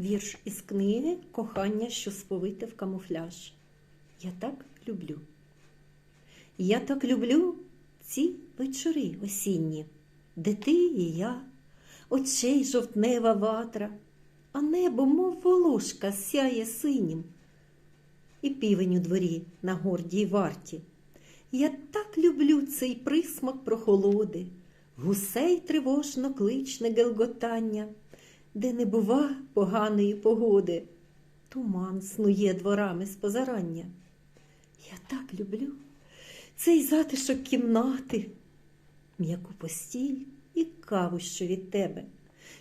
Вірш із книги Кохання, що сповите в камуфляж. Я так люблю. Я так люблю ці вечори осінні, де ти і я, очей жовтнева ватра, а небо, мов волошка, сяє синім, і півень у дворі на гордій варті. Я так люблю цей присмак прохолоди, гусей тривожно кличне гелготання, де не бува поганої погоди, туман снує дворами з позарання. Я так люблю цей затишок кімнати, м'яку постіль і каву, що від тебе,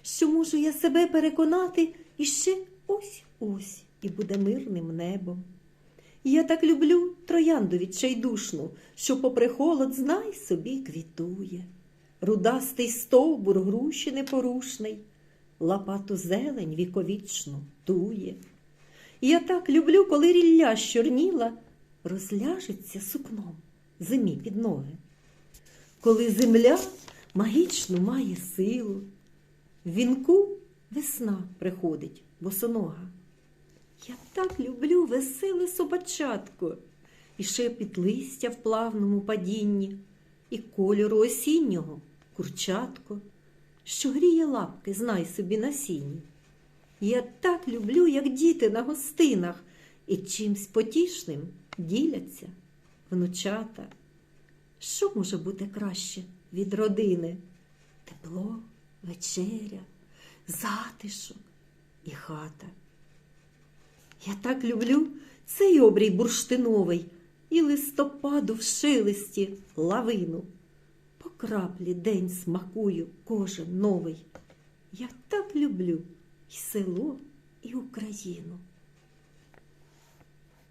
що можу я себе переконати і ще ось ось і буде мирним небом. Я так люблю троянду відчайдушну, що попри холод, знай собі квітує. Рудастий стовбур груші непорушний, лопату зелень віковічну тує. Я так люблю, коли рілля щорніла, розляжеться сукном зимі під ноги. Коли земля магічну має силу, в вінку весна приходить босонога. Я так люблю веселе собачатко, і шепіт листя в плавному падінні, і кольору осіннього курчатко, що гріє лапки, знай собі на сіні. Я так люблю, як діти на гостинах, і чимсь потішним діляться внучата. Що може бути краще від родини? Тепло, вечеря, затишок і хата. Я так люблю цей обрій бурштиновий і листопаду в шелесті лавину. Краплі день смакую кожен новий. Я так люблю і село, і Україну.